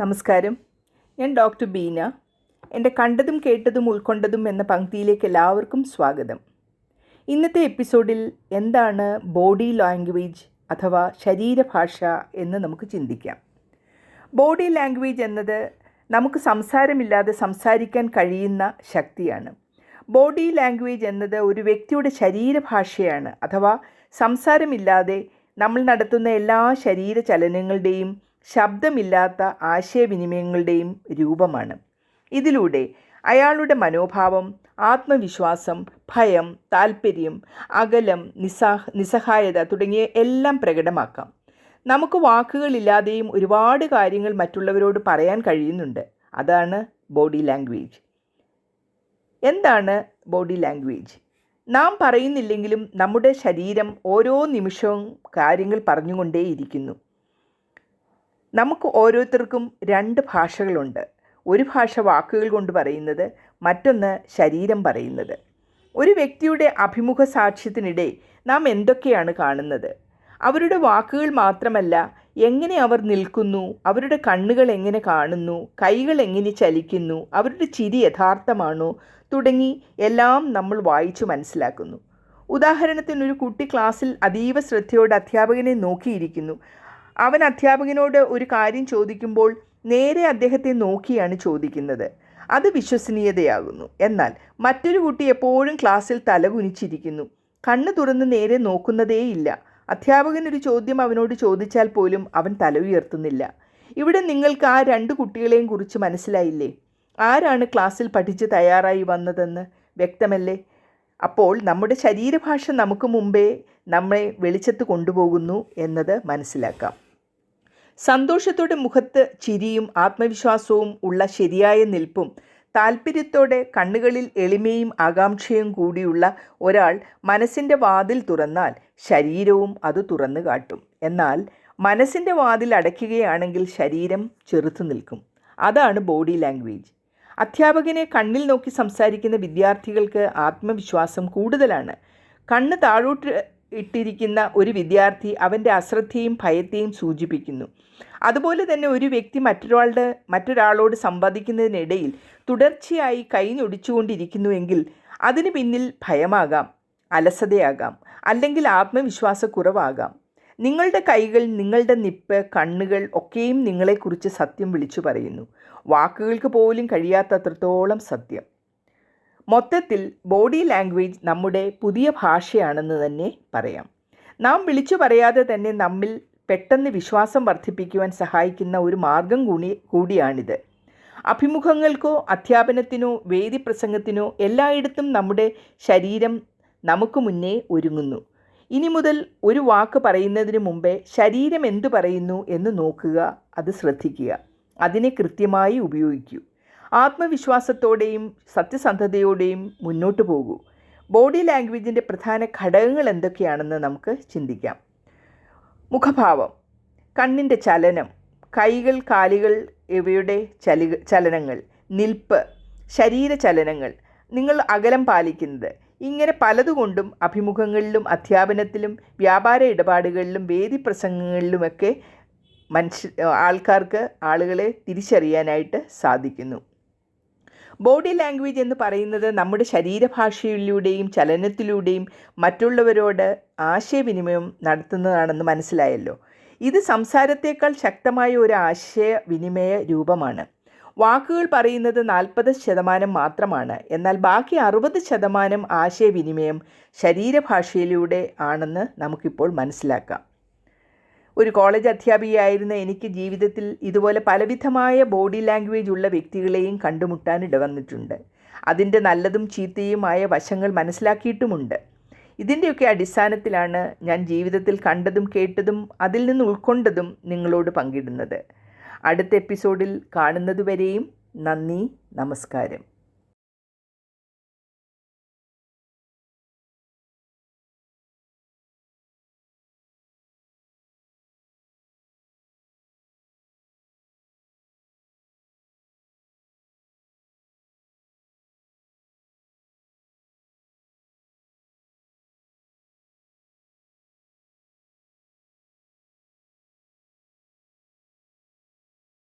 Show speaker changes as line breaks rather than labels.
നമസ്കാരം. ഞാൻ ഡോക്ടർ ബീന. എന്റെ കണ്ടതും കേട്ടതും ഉൾക്കൊണ്ടതും എന്ന പങ്ക്തിയിലേക്ക് എല്ലാവർക്കും സ്വാഗതം. ഇന്നത്തെ എപ്പിസോഡിൽ എന്താണ് ബോഡി ലാംഗ്വേജ് അഥവാ ശരീരഭാഷ എന്ന് നമുക്ക് ചിന്തിക്കാം. ബോഡി ലാംഗ്വേജ് എന്നത് നമുക്ക് സംസാരമില്ലാതെ സംസാരിക്കാൻ കഴിയുന്ന ശക്തിയാണ്. ബോഡി ലാംഗ്വേജ് എന്നത് ഒരു വ്യക്തിയുടെ ശരീരഭാഷയാണ് അഥവാ സംസാരമില്ലാതെ നമ്മൾ നടത്തുന്ന എല്ലാ ശരീര ചലനങ്ങളുടെയും ശബ്ദമില്ലാത്ത ആശയവിനിമയങ്ങളുടെയും രൂപമാണ്. ഇതിലൂടെ അയാളുടെ മനോഭാവം ആത്മവിശ്വാസം ഭയം താൽപ്പര്യം അകലം നിസ്സാ നിസ്സഹായത തുടങ്ങിയ എല്ലാം പ്രകടമാക്കാം. നമുക്ക് വാക്കുകളില്ലാതെയും ഒരുപാട് കാര്യങ്ങൾ മറ്റുള്ളവരോട് പറയാൻ കഴിയുന്നുണ്ട്. അതാണ് ബോഡി ലാംഗ്വേജ്. എന്താണ് ബോഡി ലാംഗ്വേജ്? നാം പറയുന്നില്ലെങ്കിലും നമ്മുടെ ശരീരം ഓരോ നിമിഷവും കാര്യങ്ങൾ പറഞ്ഞുകൊണ്ടേയിരിക്കുന്നു. നമുക്ക് ഓരോരുത്തർക്കും രണ്ട് ഭാഷകളുണ്ട്. ഒരു ഭാഷ വാക്കുകൾ കൊണ്ട് പറയുന്നത് മറ്റൊന്ന് ശരീരം പറയുന്നത്. ഒരു വ്യക്തിയുടെ അഭിമുഖ സാക്ഷ്യത്തിനിടെ നാം എന്തൊക്കെയാണ് കാണുന്നത്? അവരുടെ വാക്കുകൾ മാത്രമല്ല എങ്ങനെ അവർ നിൽക്കുന്നു അവരുടെ കണ്ണുകൾ എങ്ങനെ കാണുന്നു കൈകൾ എങ്ങനെ ചലിക്കുന്നു അവരുടെ ചിരി യഥാർത്ഥമാണോ തുടങ്ങി എല്ലാം നമ്മൾ വായിച്ചു മനസ്സിലാക്കുന്നു. ഉദാഹരണത്തിന് ഒരു കുട്ടി ക്ലാസ്സിൽ അതീവ ശ്രദ്ധയോടെ അധ്യാപകനെ നോക്കിയിരിക്കുന്നു. അവൻ അധ്യാപകനോട് ഒരു കാര്യം ചോദിക്കുമ്പോൾ നേരെ അദ്ദേഹത്തെ നോക്കിയാണ് ചോദിക്കുന്നത്. അത് വിശ്വസനീയതയാകുന്നു. എന്നാൽ മറ്റൊരു കുട്ടി എപ്പോഴും ക്ലാസ്സിൽ തലകുനിച്ചിരിക്കുന്നു. കണ്ണ് തുറന്ന് നേരെ നോക്കുന്നതേയില്ല. അധ്യാപകൻ ഒരു ചോദ്യം അവനോട് ചോദിച്ചാൽ പോലും അവൻ തല ഉയർത്തുന്നില്ല. ഇവിടെ നിങ്ങൾക്ക് ആ രണ്ട് കുട്ടികളെയും കുറിച്ച് മനസ്സിലായില്ലേ? ആരാണ് ക്ലാസ്സിൽ പഠിച്ച് തയ്യാറായി വന്നതെന്ന്? വ്യക്തമല്ലേ? അപ്പോൾ നമ്മുടെ ശരീരഭാഷ നമുക്ക് മുമ്പേ നമ്മെ വെളിച്ചത്ത് കൊണ്ടുപോകുന്നു എന്നത് മനസ്സിലാക്കാം. സന്തോഷത്തോടെ മുഖത്ത് ചിരിയും ആത്മവിശ്വാസവും ഉള്ള ശരിയായ നിൽപ്പും താല്പര്യത്തോടെ കണ്ണുകളിൽ എളിമയും ആകാംക്ഷയും കൂടിയുള്ള ഒരാൾ മനസ്സിന്റെ വാതിൽ തുറന്നാൽ ശരീരവും അത് തുറന്നു കാട്ടും. എന്നാൽ മനസ്സിന്റെ വാതിൽ അടയ്ക്കുകയാണെങ്കിൽ ശരീരം ചെറുത്തു നിൽക്കും. അതാണ് ബോഡി ലാംഗ്വേജ്. അധ്യാപകനെ കണ്ണിൽ നോക്കി സംസാരിക്കുന്ന വിദ്യാർത്ഥികൾക്ക് ആത്മവിശ്വാസം കൂടുതലാണ്. കണ്ണ് താഴോട്ട് ഇട്ടിരിക്കുന്ന ഒരു വിദ്യാർത്ഥി അവന്റെ അശ്രദ്ധയും ഭയത്തെയും സൂചിപ്പിക്കുന്നു. അതുപോലെ തന്നെ ഒരു വ്യക്തി മറ്റൊരാളുടെ മറ്റൊരാളോട് സംവദിക്കുന്നതിനിടയിൽ തുടർച്ചയായി കൈഞ്ഞൊടിച്ചുകൊണ്ടിരിക്കുന്നുവെങ്കിൽ അതിന് പിന്നിൽ ഭയമാകാം അലസതയാകാം അല്ലെങ്കിൽ ആത്മവിശ്വാസക്കുറവാകാം. നിങ്ങളുടെ കൈകൾ നിങ്ങളുടെ നിപ്പ് കണ്ണുകൾ ഒക്കെയും നിങ്ങളെക്കുറിച്ച് സത്യം വിളിച്ചു പറയുന്നു. വാക്കുകൾക്ക് പോലും കഴിയാത്തത്രത്തോളം സത്യം. മൊത്തത്തിൽ ബോഡി ലാംഗ്വേജ് നമ്മുടെ പുതിയ ഭാഷയാണെന്ന് തന്നെ പറയാം. നാം വിളിച്ചു പറയാതെ തന്നെ നമ്മിൽ പെട്ടെന്ന് വിശ്വാസം വർദ്ധിപ്പിക്കുവാൻ സഹായിക്കുന്ന ഒരു മാർഗം കൂടി കൂടിയാണിത്. അഭിമുഖങ്ങൾക്കോ അധ്യാപനത്തിനോ വേദി പ്രസംഗത്തിനോ എല്ലായിടത്തും നമ്മുടെ ശരീരം നമുക്ക് മുന്നേ ഒരുങ്ങുന്നു. ഇനി മുതൽ ഒരു വാക്ക് പറയുന്നതിന് മുമ്പേ ശരീരം എന്തു പറയുന്നു എന്ന് നോക്കുക അത് ശ്രദ്ധിക്കുക. അതിനെ കൃത്യമായി ഉപയോഗിക്കൂ. ആത്മവിശ്വാസത്തോടെയും സത്യസന്ധതയോടെയും മുന്നോട്ട് പോകൂ. ബോഡി ലാംഗ്വേജിന്റെ പ്രധാന ഘടകങ്ങൾ എന്തൊക്കെയാണെന്ന് നമുക്ക് ചിന്തിക്കാം. മുഖഭാവം കണ്ണിന്റെ ചലനം കൈകൾ കാലുകൾ ഇവയുടെ ചലി ചലനങ്ങൾ നിൽപ്പ് ശരീര ചലനങ്ങൾ നിങ്ങൾ അകലം പാലിക്കുന്നത് ഇങ്ങനെ പലതുകൊണ്ടും അഭിമുഖങ്ങളിലും അധ്യാപനത്തിലും വ്യാപാര ഇടപാടുകളിലും വേദി പ്രസംഗങ്ങളിലുമൊക്കെ മനുഷ്യ ആൾക്കാർക്ക് ആളുകളെ തിരിച്ചറിയാനായിട്ട് സാധിക്കുന്നു. ബോഡി ലാംഗ്വേജ് എന്ന് പറയുന്നത് നമ്മുടെ ശരീരഭാഷയിലൂടെയും ചലനത്തിലൂടെയും മറ്റുള്ളവരോട് ആശയവിനിമയം നടത്തുന്നതാണെന്ന് മനസ്സിലായല്ലോ. ഇത് സംസാരത്തേക്കാൾ ശക്തമായ ഒരു ആശയവിനിമയ രൂപമാണ്. വാക്കുകൾ പറയുന്നത് നാൽപ്പത് ശതമാനം മാത്രമാണ്. എന്നാൽ ബാക്കി അറുപത് ശതമാനം ആശയവിനിമയം ശരീരഭാഷയിലൂടെ ആണെന്ന് നമുക്കിപ്പോൾ മനസ്സിലാക്കാം. ഒരു കോളേജ് അധ്യാപികയായിരുന്ന എനിക്ക് ജീവിതത്തിൽ ഇതുപോലെ പലവിധമായ ബോഡി ലാംഗ്വേജ് ഉള്ള വ്യക്തികളെയും കണ്ടുമുട്ടാൻ ഇടവന്നിട്ടുണ്ട്. അതിന്റെ നല്ലതും ചീത്തയുമായ വശങ്ങൾ മനസ്സിലാക്കിയിട്ടുമുണ്ട്. ഇതിന്റെയൊക്കെ അടിസ്ഥാനത്തിലാണ് ഞാൻ ജീവിതത്തിൽ കണ്ടതും കേട്ടതും അതിൽ നിന്ന് ഉൾക്കൊണ്ടതും നിങ്ങളോട് പങ്കിടുന്നത്. അടുത്ത എപ്പിസോഡിൽ കാണുന്നതുവരെയും നന്ദി നമസ്കാരം.